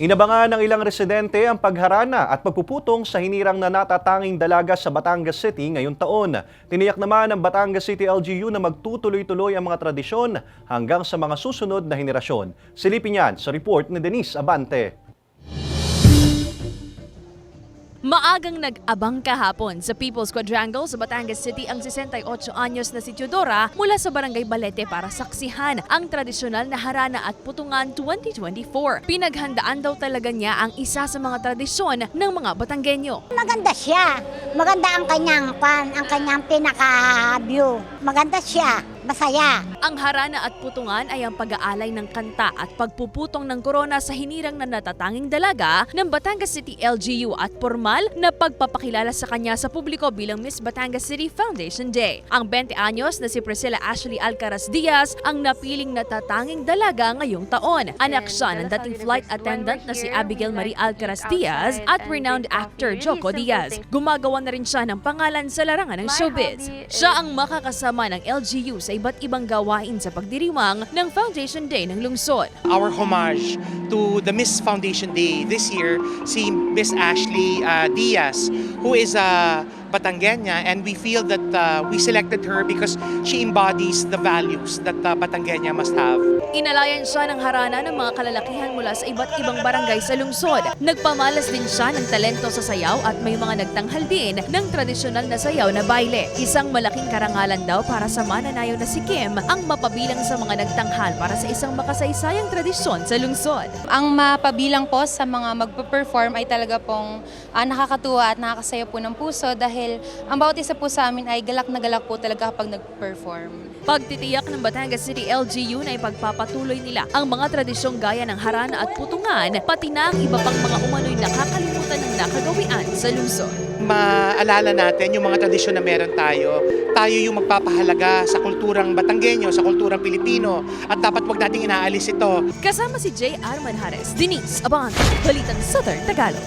Inabangan ng ilang residente ang pagharana at pagpuputong sa hinirang na natatanging dalaga sa Batangas City ngayong taon. Tiniyak naman ng Batangas City LGU na magtutuloy-tuloy ang mga tradisyon hanggang sa mga susunod na henerasyon. Silipin yan sa report ni Denise Abante. Maagang nag-abang kahapon sa People's Quadrangle sa Batangas City ang 68 anyos na si Teodora mula sa Barangay Balete para saksihan ang tradisyonal na harana at putungan 2024. Pinaghandaan daw talaga niya ang isa sa mga tradisyon ng mga Batanggenyo. Maganda siya. Maganda ang kanyang pan, ang kanyang pinaka-view. Maganda siya. Masaya. Ang harana at putungan ay ang pag-aalay ng kanta at pagpuputong ng korona sa hinirang na natatanging dalaga ng Batangas City LGU at formal na pagpapakilala sa kanya sa publiko bilang Miss Batangas City Foundation Day. Ang 20 anyos na si Priscilla Ashley Alcaraz Diaz ang napiling natatanging dalaga ngayong taon. Anak siya ng dating flight attendant na si Abigail Marie Alcaraz Diaz at renowned actor Joko Diaz. Gumagawa na rin siya ng pangalan sa larangan ng showbiz. Siya ang makakasama ng LGU sa iba't ibang gawain sa pagdiriwang ng Foundation Day ng lungsod. our homage to the Miss Foundation Day this year, si Miss Ashley uh, Diaz, who is a Batangueña, and we feel that uh, we selected her because she embodies the values that uh, Batangueña must have. Inalayan siya ng harana ng mga kalalakihan mula sa iba't ibang barangay sa lungsod. Nagpamalas din siya ng talento sa sayaw at may mga nagtanghal din ng tradisyonal na sayaw na baile. Isang malaking karangalan daw para sa mananayaw na si Kim ang mapabilang sa mga nagtanghal para sa isang makasaysayang tradisyon sa lungsod. Ang mapabilang po sa mga magpe-perform ay talaga pong ah, nakakatuwa at nakakasaya po ng puso dahil ang bawat isa po sa amin ay galak na galak po talaga kapag nag-perform. Pagtitiyak ng Batangas City LGU na ipagpapatuloy nila ang mga tradisyong gaya ng harana at putungan, pati na ang iba pang mga umano'y nakakalimutan ng nakagawian sa lungsod. Maalala natin yung mga tradisyon na meron tayo. Tayo yung magpapahalaga sa kulturang Batanggenyo, sa kulturang Pilipino, at dapat wag nating inaalis ito. Kasama si J. R. Manjares, Denise Abante, Balitang Southern Tagalog.